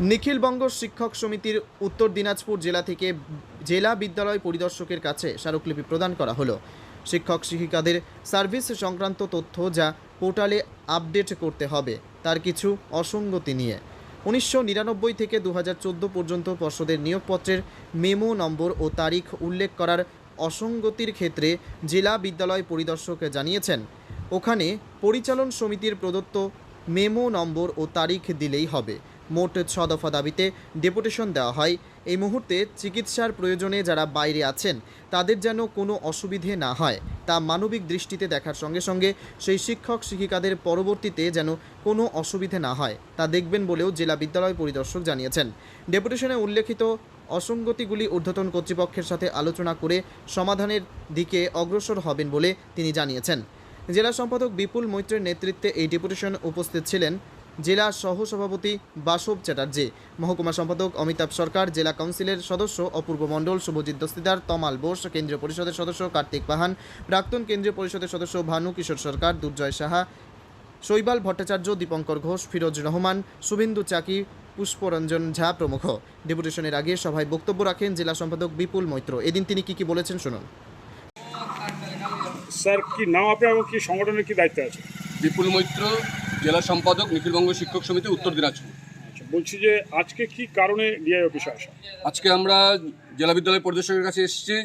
নিখিলবঙ্গ শিক্ষক সমিতির উত্তর দিনাজপুর জেলা থেকে জেলা বিদ্যালয় পরিদর্শকের কাছে স্মারকলিপি প্রদান করা হলো। শিক্ষক শিক্ষিকাদের সার্ভিস সংক্রান্ত তথ্য যা পোর্টালে আপডেট করতে হবে, তার কিছু অসঙ্গতি নিয়ে। উনিশশো নিরানব্বই থেকে দু হাজার চোদ্দ পর্যন্ত পর্ষদের নিয়োগপত্রের মেমো নম্বর ও তারিখ উল্লেখ করার অসঙ্গতির ক্ষেত্রে জেলা বিদ্যালয় পরিদর্শক জানিয়েছেন, ওখানে পরিচালন সমিতির প্রদত্ত মেমো নম্বর ও তারিখ দিলেই হবে। মোট ছ দফা দাবিতে ডেপুটেশন দেওয়া হয়। এই মুহূর্তে চিকিৎসার প্রয়োজনে যারা বাইরে আছেন, তাদের যেন কোনো অসুবিধে না হয়, তা মানবিক দৃষ্টিতে দেখার সঙ্গে সঙ্গে সেই শিক্ষক শিক্ষিকাদের পরবর্তীতে যেন কোনো অসুবিধে না হয়, তা দেখবেন বলেও জেলা বিদ্যালয় পরিদর্শক জানিয়েছেন। ডেপুটেশনে উল্লেখিত অসঙ্গতিগুলি ঊর্ধ্বতন কর্তৃপক্ষের সাথে আলোচনা করে সমাধানের দিকে অগ্রসর হবেন বলে তিনি জানিয়েছেন। জেলা সম্পাদক বিপুল মৈত্রের নেতৃত্বে এই ডেপুটেশন উপস্থিত ছিলেন জেলা সহসভাপতি বাসব চ্যাটার্জি, মহকুমা সম্পাদক অমিতাভ সরকার, জেলা কাউন্সিলের সদস্য অপূর্ব মণ্ডল, শুভজিৎ দস্তিদার, তমাল বোস, কেন্দ্রীয় পরিষদের সদস্য কার্তিক পাহান, প্রাক্তন কেন্দ্রীয় পরিষদের সদস্য ভানু কিশোর সরকার, দুর্জয় সাহা, শৈবাল ভট্টাচার্য, দীপঙ্কর ঘোষ, ফিরোজ রহমান, শুভেন্দু চাকি, পুষ্পরঞ্জন ঝা প্রমুখ। ডেপুটেশনের আগে সভায় বক্তব্য রাখেন জেলা সম্পাদক বিপুল মৈত্র। এদিন তিনি কি কি বলেছেন শুনুন। স্যার, কি নাম আপনার কি সংগঠনের কি দায়িত্ব আছে? বিপুল মৈত্র জেলা সম্পাদক নিখিলবঙ্গ শিক্ষক সমিতি উত্তর দিনাজপুর। আচ্ছা বলছি যে আজকে কি কারণে ডিআই অফিসে আসা? আজকে আমরা জেলা বিদ্যালয় পরিদর্শকের কাছে এসেছি।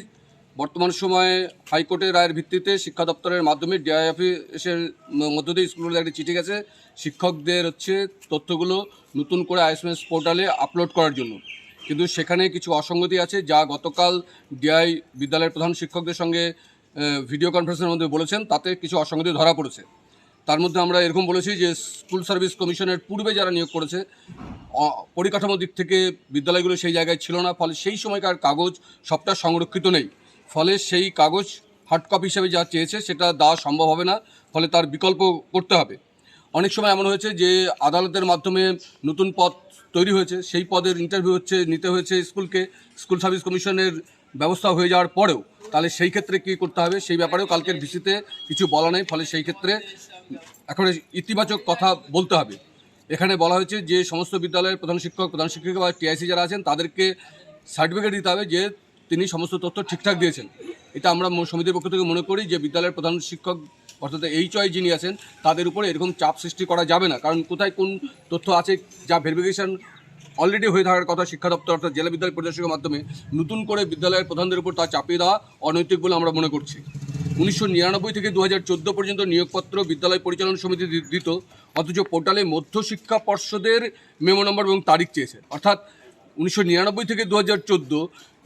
বর্তমান সময়ে হাইকোর্টের রায়ের ভিত্তিতে শিক্ষা দপ্তরের মাধ্যমে ডিআই অফিসের মধ্য দিয়ে স্কুলগুলোতে একটি চিঠি গেছে। শিক্ষকদের হচ্ছে তথ্যগুলো নতুন করে আইএসএমএস পোর্টালে আপলোড করার জন্য। কিন্তু সেখানে কিছু অসঙ্গতি আছে যা গতকাল ডিআই বিদ্যালয়ের প্রধান শিক্ষকদের সঙ্গে ভিডিও কনফারেন্সের মধ্যে বলেছেন। তাতে কিছু অসঙ্গতি ধরা পড়েছে। তার মধ্যে আমরা এরকম বলেছি যে স্কুল সার্ভিস কমিশনের পূর্বে যারা নিয়োগ করেছে পরিকাঠামো দিক থেকে বিদ্যালয়গুলো সেই জায়গায় ছিল না, ফলে সেই সময়কার কাগজ সবটা সংরক্ষিত নেই। ফলে সেই কাগজ হার্ড কপি হিসেবে যা চেয়েছে সেটা দেওয়া সম্ভব হবে না, ফলে তার বিকল্প করতে হবে। অনেক সময় এমন হয়েছে যে আদালতের মাধ্যমে নতুন পদ তৈরি হয়েছে, সেই পদের ইন্টারভিউ হচ্ছে, নিতে হয়েছে স্কুলকে। স্কুল সার্ভিস কমিশনের ব্যবস্থা হয়ে যাওয়ার পরেও তাহলে সেই ক্ষেত্রে কী করতে হবে? সেই ব্যাপারেও কালকের ভিসিতে কিছু বলা নেই, ফলে সেই ক্ষেত্রে এখন ইতিবাচক কথা বলতে হবে। এখানে বলা হয়েছে যে সমস্ত বিদ্যালয়ের প্রধান শিক্ষক, প্রধান শিক্ষিকা বা টিআইসি যারা আছেন, তাদেরকে সার্টিফিকেট দিতে হবে যে তিনি সমস্ত তথ্য ঠিকঠাক দিয়েছেন। এটা আমরা সমিতির পক্ষ থেকে মনে করি যে বিদ্যালয়ের প্রধান শিক্ষক, অর্থাৎ এইচ ওয়াই যিনি আছেন, তাদের উপরে এরকম চাপ সৃষ্টি করা যাবে না। কারণ কোথায় কোন তথ্য আছে, যা ভেরিফিকেশন অলরেডি হয়ে থাকার কথা শিক্ষা দপ্তর অর্থাৎ জেলা বিদ্যালয় পরিদর্শকের মাধ্যমে নতুন করে বিদ্যালয়ের প্রধানদের উপর তা চাপিয়ে দেওয়া অনৈতিক বলে আমরা মনে করছি। উনিশশো নিরানব্বই থেকে দু হাজার চোদ্দ পর্যন্ত নিয়োগপত্র বিদ্যালয় পরিচালন সমিতি দিত, অথচ পোর্টালে মধ্যশিক্ষা পর্ষদের মেমো নম্বর এবং তারিখ চেয়েছে। অর্থাৎ উনিশশো নিরানব্বই থেকে দু হাজার চোদ্দ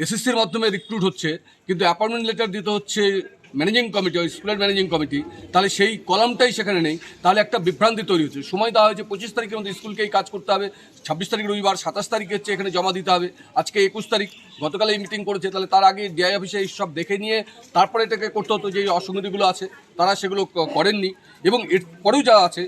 এসএসসির মাধ্যমে রিক্রুট হচ্ছে, কিন্তু অ্যাপয়েন্টমেন্ট লেটার দিতে হচ্ছে ম্যানেজিং কমিটি ওই স্কুলের ম্যানেজিং কমিটি তাহলে সেই কলামটাই সেখানে নেই। তাহলে একটা বিভ্রান্তি তৈরি হচ্ছে। সময় দেওয়া হয়েছে পঁচিশ তারিখের মধ্যে স্কুলকে এই কাজ করতে হবে, ছাব্বিশ তারিখ রবিবার, সাতাশ তারিখে হচ্ছে এখানে জমা দিতে হবে, আজকে একুশ তারিখ, গতকাল এই মিটিং করেছে, তাহলে তার আগে ডিআই অফিসে সব দেখে নিয়ে তারপরে এটাকে করতে হতো যে অসঙ্গতিগুলো আছে, তারা সেগুলো করেননি। এবং এর পরেও যা আছে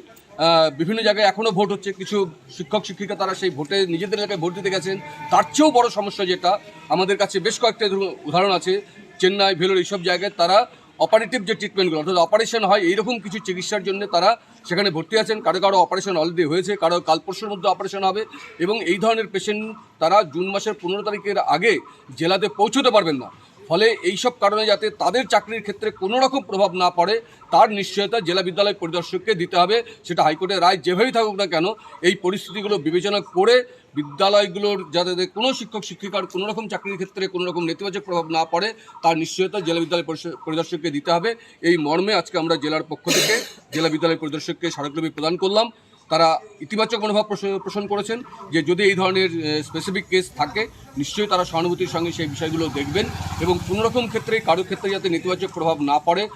বিভিন্ন জায়গায় এখনও ভোট হচ্ছে, কিছু শিক্ষক, শিক্ষিকা তারা সেই ভোটে, নিজেদের এলাকায় ভোট দিতে গেছেন। তার চেয়েও বড় সমস্যা যেটা, আমাদের কাছে বেশ কয়েকটা উদাহরণ আছে। চেন্নাই, ভেলোর এইসব জায়গায় তারা অপারেটিভ যে ট্রিটমেন্টগুলো অর্থাৎ অপারেশন হয়, এইরকম কিছু চিকিৎসার জন্য তারা সেখানে ভর্তি আছেন। কারও কারও অপারেশন অলরেডি হয়েছে, কারও কাল পরশুর মধ্যে অপারেশন হবে এবং এই ধরনের পেশেন্ট তারা জুন মাসের পনেরো তারিখের আগে জেলাতে পৌঁছতে পারবেন না। ফলে এইসব কারণে যাতে তাদের চাকরির ক্ষেত্রে কোনো রকম প্রভাব না পড়ে, তার নিশ্চয়তা জেলা বিদ্যালয় পরিদর্শককে দিতে হবে। সেটা হাইকোর্টের রায় যেভাবেই থাকুক না কেন, এই পরিস্থিতিগুলো বিবেচনা করে বিদ্যালয়গুলোর যাতে কোনো শিক্ষক, শিক্ষিকার কোনো রকম চাকরির ক্ষেত্রে কোনো রকম নেতিবাচক প্রভাব না পড়ে, তার নিশ্চয়তা জেলা বিদ্যালয় পরিদর্শককে দিতে হবে। এই মর্মে আজকে আমরা জেলার পক্ষ থেকে জেলা বিদ্যালয় পরিদর্শককে স্মারকলিপি প্রদান করলাম। তারা ইতিবাচক মনোভাব পোষ- পোষণ করেছেন যে যদি এই ধরনের স্পেসিফিক কেস থাকে, নিশ্চয়ই তারা সহানুভূতির সঙ্গে সেই বিষয়গুলো দেখবেন এবং কোনো রকম ক্ষেত্রে, কারও ক্ষেত্রে যাতে নেতিবাচক প্রভাব না পড়ে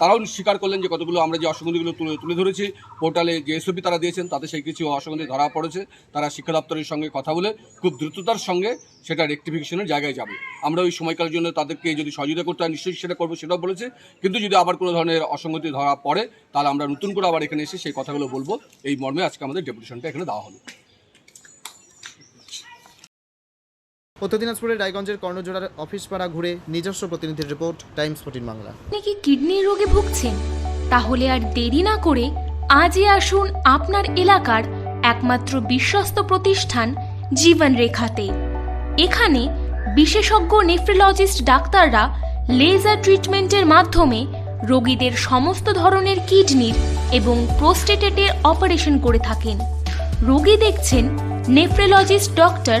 তারাও স্বীকার করলেন যে কতগুলো আমরা যে অসঙ্গতিগুলো তুলে তুলে ধরেছি পোর্টালে যে এসওপি তারা দিয়েছেন, তাতে সেই কিছু অসঙ্গতি ধরা পড়েছে। তারা শিক্ষা দপ্তরের সঙ্গে কথা বলে খুব দ্রুততার সঙ্গে সেটা রেকটিফিকেশনের জায়গায় যাবে। আমরা ওই সময়কালের জন্য তাদেরকে যদি সহযোগিতা করতে হয়, নিশ্চয়ই সেটা করব, সেটাও বলেছে। কিন্তু যদি আবার কোনো ধরনের অসঙ্গতি ধরা পড়ে, তাহলে আমরা নতুন করে আবার এখানে এসে সেই কথাগুলো বলব। এই মর্মে আজকে আমাদের ডেপুটেশনটা এখানে দেওয়া হলো। উত্তর দিনাজপুরের রায়গঞ্জের কর্ণজোড়ার অফিস পাড়া ঘুরে নিজস্ব প্রতিনিধির রিপোর্ট, টাইমস ফোর্টিন বাংলা। কিডনির রোগে ভুগছেন? তাহলে আর দেরি না করে আজই আসুন আপনার এলাকার একমাত্র বিশ্বস্ত প্রতিষ্ঠান জীবন রেখাতে এখানে বিশেষজ্ঞ নেফ্রোলজিস্ট ডাক্তাররা লেজার ট্রিটমেন্টের মাধ্যমে রোগীদের সমস্ত ধরনের কিডনির এবং প্রোস্টেটেটের অপারেশন করে থাকেন। রোগী দেখছেন nephrologist doctor